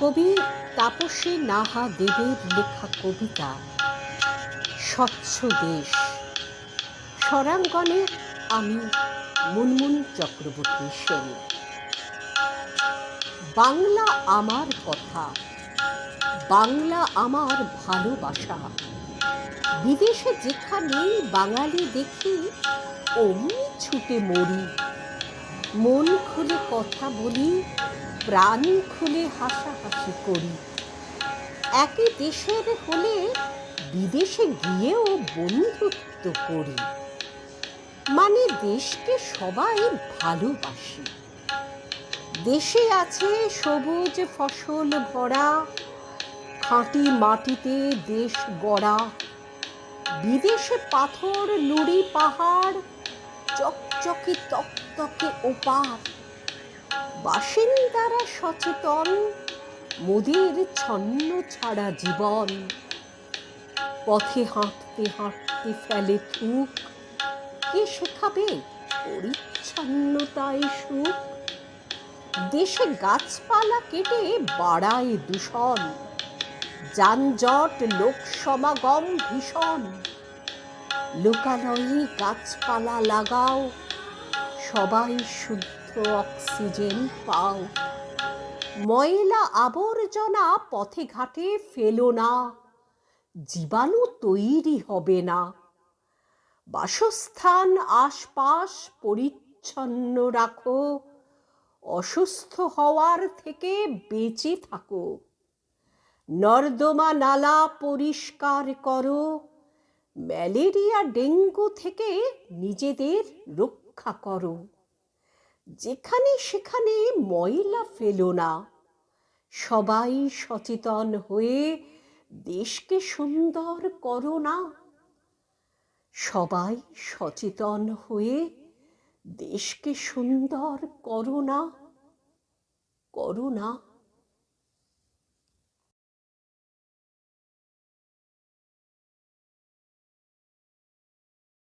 কবি তাপসী নাহা দেবের লেখা কবিতা, স্বচ্ছ দেশ। স্বরাঙ্গনে আমি মুনমুন চক্রবর্তী সেন। বাংলা আমার কথা, বাংলা আমার ভালোবাসা। বিদেশে যেখানে বাঙালি দেখি, অমনি ছুটে মরি মন খুলে কথা বলি, প্রাণ খুলে হাসাহাসি করি। একই দেশের হলে বিদেশে গিয়েও বন্ধুত্ব করি। মানে দেশকে সবাই ভালোবাসি। দেশে আছে সবুজ ফসল ভরা, খাঁটি মাটিতে দেশ গড়া। বিদেশে পাথর নুড়ি পাহাড় চকচকে তকতকে ওপার। বাসিন্দারা সচেতন, মোদের ছন্ন ছাড়া জীবন। পথে হাঁটতে হাঁটতে ফেলে থুক, কে শেখাবে পরিচ্ছন্নতায় সুখ? দেশে গাছপালা কেটে বাড়ায় দূষণ, যানজট লোক সমাগম ভীষণ। লোকালয়ে গাছপালা লাগাও, সবাই শুদ্ধ অক্সিজেন পাও। ময়লা আবর্জনা পথে ঘাটে ফেলো না, জীবাণু তৈরি হবে না। বাসস্থান আশপাশ পরিচ্ছন্ন রাখো, অসুস্থ হওয়ার থেকে বেঁচে থাকো। নর্দমা নালা পরিষ্কার করো ম্যালেরিয়া ডেঙ্গু থেকে নিজেদের রক্ষা করো। যেখানে সেখানে ময়লা ফেলো না। সবাই সচেতন হয়ে দেশকে সুন্দর করো না। সবাই সচেতন হয়ে দেশকে সুন্দর করো না। করো না।